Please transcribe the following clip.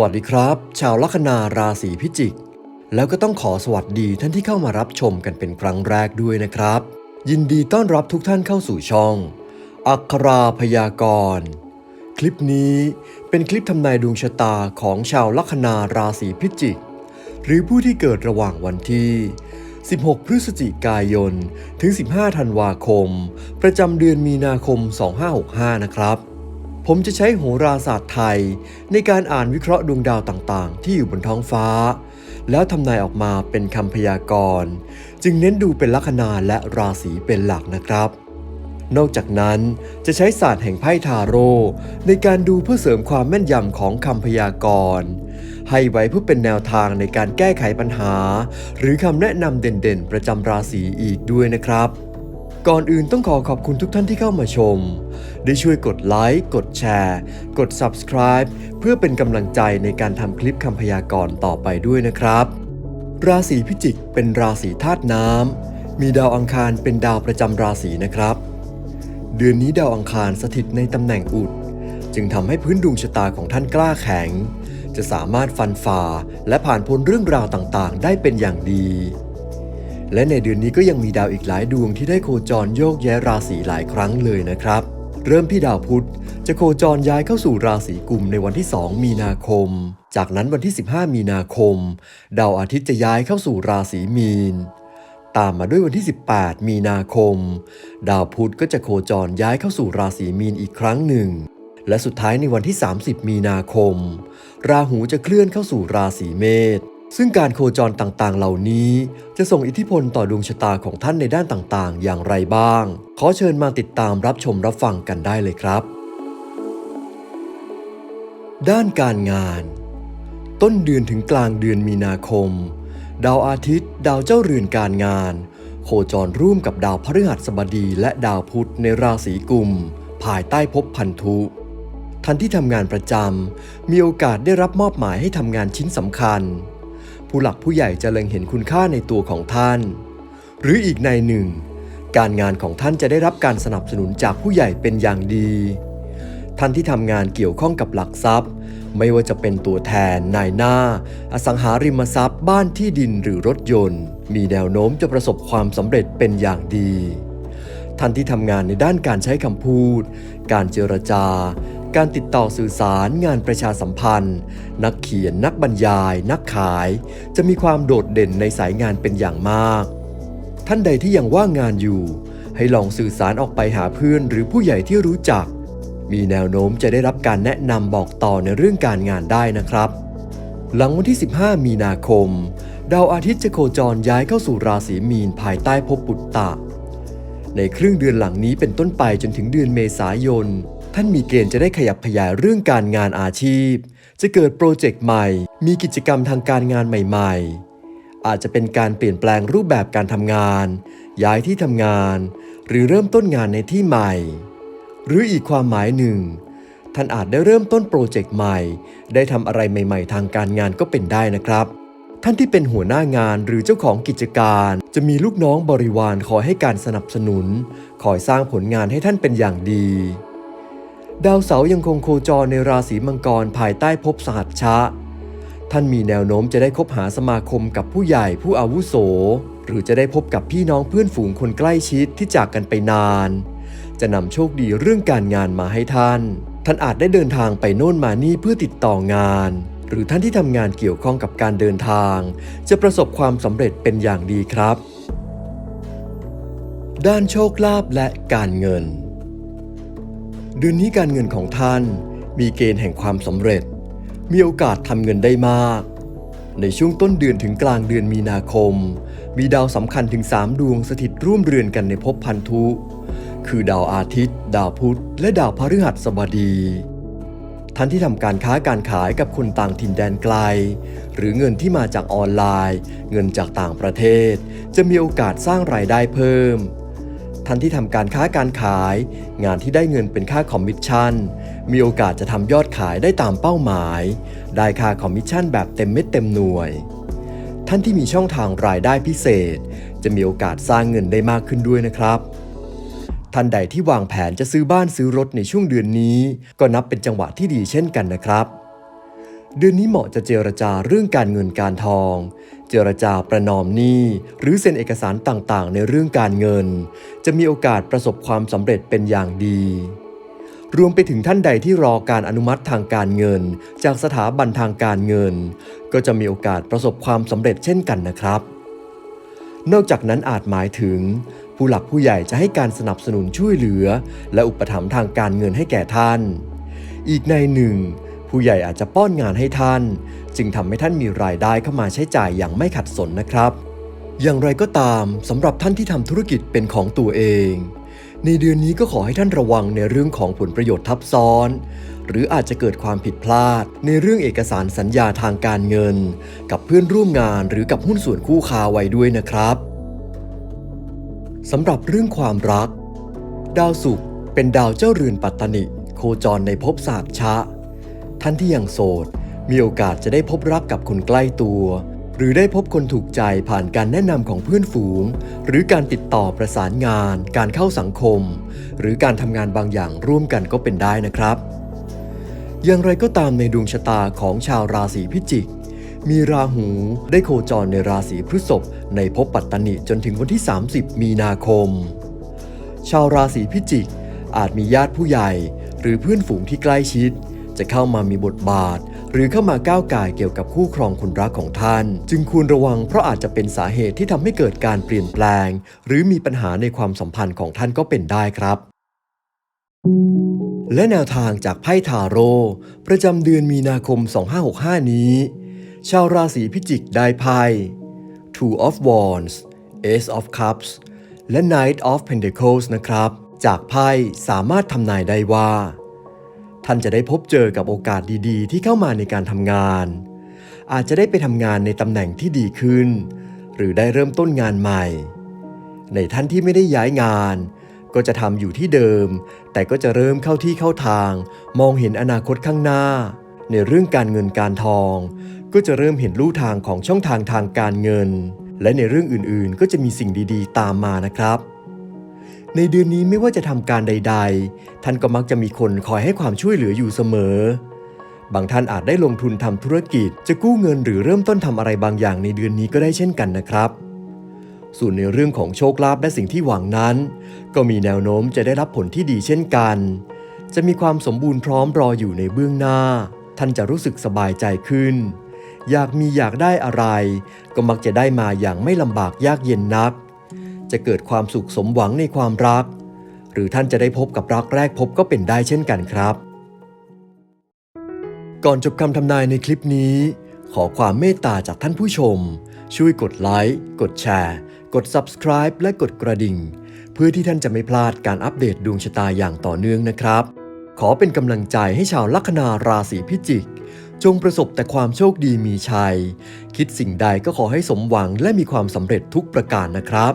วัสดีครับ ชาวลัคนาราศีพิจิก แล้วก็ต้องขอสวัสดีท่านที่เข้ามารับชมกันเป็นครั้งแรกด้วยนะครับ ยินดีต้อนรับทุกท่านเข้าสู่ช่อง อัคราพยากรณ์คลิปนี้เป็นคลิปทำนายดวงชะตาของชาวลัคนาราศีพิจิก หรือผู้ที่เกิดระหว่างวันที่ 16 พฤศจิกายน ถึง 15 ธันวาคม ประจำเดือนมีนาคม 2565 นะครับ ผมจะใช้โหราศาสตร์ไทย ในการอ่านวิเคราะห์ดวงดาวต่างๆ ที่อยู่บนท้องฟ้า แล้วทำนายออกมาเป็นคำพยากรณ์ จึงเน้นดูเป็นลัคนาและราศีเป็นหลักนะครับ นอกจากนั้นจะใช้ศาสตร์แห่งไพ่ทาโร่ในการดูเพื่อเสริมความแม่นยำของคำพยากรณ์ให้ไว้เพื่อเป็นแนวทางในการแก้ไขปัญหา หรือคำแนะนำเด่นๆ ประจำราศีอีกด้วยนะครับ ก่อนอื่นต้องขอขอบคุณทุกท่านที่เข้ามาชม ได้ช่วยกดไลค์ กดแชร์ กด Subscribe เพื่อเป็นกำลังใจในการทำคลิปคำพยากรณ์ต่อไปด้วยนะครับ ราศีพิจิกเป็นราศีธาตุน้ำ มีดาวอังคารเป็นดาวประจำราศีนะครับ เดือนนี้ดาวอังคารสถิตในตำแหน่งอุด จึงทำให้พื้นดวงชะตาของท่านกล้าแข็ง จะสามารถฟันฝ่าและผ่านพ้นเรื่องราวต่างๆ ได้เป็นอย่างดี และในเดือนนี้ก็ยังมีดาวอีกหลายดวงที่ได้โคจรโยกแย้ราศีหลายครั้งเลยนะครับ เริ่มที่ดาวพุธจะโคจรย้ายเข้าสู่ราศีกุมในวันที่ 2 มีนาคม จากนั้นวันที่ 15 มีนาคม ดาวอาทิตย์จะย้ายเข้าสู่ราศีมีน ตามมาด้วยวันที่ 18 มีนาคม ดาวพุธก็จะโคจรย้ายเข้าสู่ราศีมีนอีกครั้งหนึ่ง และสุดท้ายในวันที่ 30 มีนาคม ราหูจะเคลื่อนเข้าสู่ราศีเมษ ซึ่งการโคจรต่างๆ เหล่านี้ จะส่งอิทธิพลต่อดวงชะตาของท่านในด้านต่างๆ อย่างไรบ้าง ขอเชิญมาติดตามรับชมรับฟังกันได้เลยครับ ด้านการงาน ต้นเดือนถึงกลางเดือนมีนาคม ดาวอาทิตย์ ดาวเจ้าเรือนการงาน โคจรร่วมกับดาวพฤหัสบดีและดาวพุธในราศีกุม ภายใต้ภพพันธุท่านที่ทำงานประจำมีโอกาสได้รับมอบหมายให้ทำงานชิ้นสำคัญ ผู้หลักผู้ใหญ่จะเล็งเห็นคุณค่าในตัวของท่าน หรืออีกในหนึ่ง การงานของท่านจะได้รับการสนับสนุนจากผู้ใหญ่เป็นอย่างดี ท่านที่ทำงานเกี่ยวข้องกับหลักทรัพย์ ไม่ว่าจะเป็นตัวแทน นายหน้า อสังหาริมทรัพย์ บ้านที่ดินหรือรถยนต์ มีแนวโน้มจะประสบความสำเร็จเป็นอย่างดีท่านที่ทำงานในด้านการใช้คำพูด การเจรจา การติดต่อสื่อสารงานประชาสัมพันธ์ นักเขียนนักบรรยาย นักขาย จะมีความโดดเด่นในสายงานเป็นอย่างมาก ท่านใดที่ยังว่างงานอยู่ ให้ลองสื่อสารออกไปหาเพื่อนหรือผู้ใหญ่ที่รู้จัก มีแนวโน้มจะได้รับการแนะนำบอกต่อในเรื่องการงานได้นะครับ หลังวันที่ 15 มีนาคม ดาวอาทิตย์จะโคจรย้ายเข้าสู่ราศีมีนภายใต้ภพปุตตะในครึ่งเดือนหลังนี้เป็นต้นไปจนถึงเดือนเมษายน ท่านมีเกณฑ์จะได้ขยับขยายเรื่องการงานอาชีพ จะเกิดโปรเจกต์ใหม่ มีกิจกรรมทางการงานใหม่ๆ อาจจะเป็นการเปลี่ยนแปลงรูปแบบการทำงาน ย้ายที่ทำงาน หรือเริ่มต้นงานในที่ใหม่ หรืออีกความหมายหนึ่ง ท่านอาจได้เริ่มต้นโปรเจกต์ใหม่ ได้ทำอะไรใหม่ ๆ ทางการงานก็เป็นได้นะครับท่านที่เป็นหัวหน้างานหรือเจ้าของกิจการ จะมีลูกน้องบริวารคอยให้การสนับสนุน คอยสร้างผลงานให้ท่านเป็นอย่างดี ดาวเสาร์ยังคงโคจรในราศีมังกรภายใต้ภพสหัชชะ ท่านมีแนวโน้มจะได้คบหาสมาคมกับผู้ใหญ่ผู้อาวุโส หรือจะได้พบกับพี่น้องเพื่อนฝูงคนใกล้ชิดที่จากกันไปนาน จะนำโชคดีเรื่องการงานมาให้ท่าน ท่านอาจได้เดินทางไปโน่นมานี่เพื่อติดต่องาน หรือท่านที่ทำงานเกี่ยวข้องกับการเดินทาง จะประสบความสำเร็จเป็นอย่างดีครับ ด้านโชคลาภและการเงิน เดือนนี้การเงินของท่านมีเกณฑ์แห่งความสำเร็จ มีโอกาสทำเงินได้มาก ในช่วงต้นเดือนถึงกลางเดือนมีนาคม มีดาวสำคัญถึง 3 ดวงสถิตร่วมเรือนกันในภพพันธุ คือดาวอาทิตย์ ดาวพุธ และดาวพฤหัสบดี ท่านที่ทำการค้าการขายกับคนต่างถิ่นแดนไกล หรือเงินที่มาจากออนไลน์ เงินจากต่างประเทศ จะมีโอกาสสร้างรายได้เพิ่ม ท่านที่ทำการค้าการขาย งานที่ได้เงินเป็นค่าคอมมิชชั่น มีโอกาสจะทำยอดขายได้ตามเป้าหมาย ได้ค่าคอมมิชชั่นแบบเต็มเม็ดเต็มหน่วย ท่านที่มีช่องทางรายได้พิเศษ จะมีโอกาสสร้างเงินได้มากขึ้นด้วยนะครับท่านใดที่วางแผนจะซื้อบ้านซื้อรถในช่วงเดือนนี้ ก็นับเป็นจังหวะที่ดีเช่นกันนะครับ เดือนนี้เหมาะจะเจรจาเรื่องการเงินการทอง เจรจาประนอมหนี้ หรือเซ็นเอกสารต่างๆ ในเรื่องการเงิน จะมีโอกาสประสบความสำเร็จเป็นอย่างดี รวมไปถึงท่านใดที่รอการอนุมัติทางการเงิน จากสถาบันทางการเงิน ก็จะมีโอกาสประสบความสำเร็จเช่นกันนะครับ นอกจากนั้นอาจหมายถึง ผู้หลักผู้ใหญ่จะให้การสนับสนุนช่วยเหลือ และอุปถัมภ์ทางการเงินให้แก่ท่าน อีกในหนึ่ง ผู้ใหญ่อาจจะป้อนงานให้ท่าน จึงทำให้ท่านมีรายได้เข้ามาใช้จ่ายอย่างไม่ขัดสนนะครับ อย่างไรก็ตามสำหรับท่านที่ทำธุรกิจเป็นของตัวเอง ในเดือนนี้ก็ขอให้ท่านระวังในเรื่องของผลประโยชน์ทับซ้อน หรืออาจจะเกิดความผิดพลาด ในเรื่องเอกสารสัญญาทางการเงิน กับเพื่อนร่วมงานหรือกับหุ้นส่วนคู่ค้าไว้ด้วยนะครับสำหรับเรื่องความรัก ดาวศุกร์เป็นดาวเจ้าเรือนปัตตนิ โคจรในภพศาสตร์ชะ ท่านที่ยังโสด มีโอกาสจะได้พบรักกับคนใกล้ตัว หรือได้พบคนถูกใจผ่านการแนะนำของเพื่อนฝูง หรือการติดต่อประสานงาน การเข้าสังคม หรือการทำงานบางอย่างร่วมกันก็เป็นได้นะครับ อย่างไรก็ตามในดวงชะตาของชาวราศีพิจิกมีราหูได้โคจรในราศีพฤษภในภพปัตตนิจนถึงวันที่ 30 มีนาคม ชาวราศีพิจิก อาจมีญาติผู้ใหญ่ หรือเพื่อนฝูงที่ใกล้ชิด จะเข้ามามีบทบาท หรือเข้ามาก้าวไก่เกี่ยวกับคู่ครองคนรักของท่าน จึงควรระวังเพราะอาจจะเป็นสาเหตุที่ทำให้เกิดการเปลี่ยนแปลง หรือมีปัญหาในความสัมพันธ์ของท่านก็เป็นได้ครับและแนวทางจากไพ่ทาโร่ประจำเดือนมีนาคม 2565 นี้ ชาวราศีพิจิกได้ไพ่ Two of Wands Ace of Cups และ Knight of Pentacles นะครับ จากไพ่สามารถทำนายได้ว่า ท่านจะได้พบเจอกับโอกาสดีๆ ที่เข้ามาในการทำงาน อาจจะได้ไปทำงานในตำแหน่งที่ดีขึ้น หรือได้เริ่มต้นงานใหม่ ในท่านที่ไม่ได้ย้ายงาน ก็จะทำอยู่ที่เดิม แต่ก็จะเริ่มเข้าที่เข้าทาง มองเห็นอนาคตข้างหน้า ในเรื่องการเงินการทอง ก็จะเริ่มเห็นลู่ทางของช่องทางทางการเงิน และในเรื่องอื่นๆ ก็จะมีสิ่งดีๆ ตามมานะครับ ในเดือนนี้ไม่ว่าจะทำการใด ๆ ท่านก็มักจะมีคนคอยให้ความช่วยเหลืออยู่เสมอ บางท่านอาจได้ลงทุนทำธุรกิจ จะกู้เงินหรือเริ่มต้นทำอะไรบางอย่างในเดือนนี้ก็ได้เช่นกันนะครับ ส่วนในเรื่องของโชคลาภและสิ่งที่หวังนั้น ก็มีแนวโน้มจะได้รับผลที่ดีเช่นกัน จะมีความสมบูรณ์พร้อมรออยู่ในเบื้องหน้า ท่านจะรู้สึกสบายใจขึ้น อยากมีอยากได้อะไร ก็มักจะได้มาอย่างไม่ลำบากยากเย็นนัก จะเกิดความสุขสมหวังในความรัก หรือท่านจะได้พบกับรักแรกพบก็เป็นได้เช่นกันครับ ก่อนจบคำทำนายในคลิปนี้ ขอความเมตตาจากท่านผู้ชม ช่วยกดไลค์กดแชร์ กด Subscribe และกดกระดิ่ง เพื่อที่ท่านจะไม่พลาดการอัปเดตดวงชะตาอย่างต่อเนื่องนะครับ ขอเป็นกำลังใจให้ชาวลัคนาราศีพิจิกจงประสบแต่ความโชคดีมีชัย คิดสิ่งใดก็ขอให้สมหวังและมีความสำเร็จทุกประการนะครับ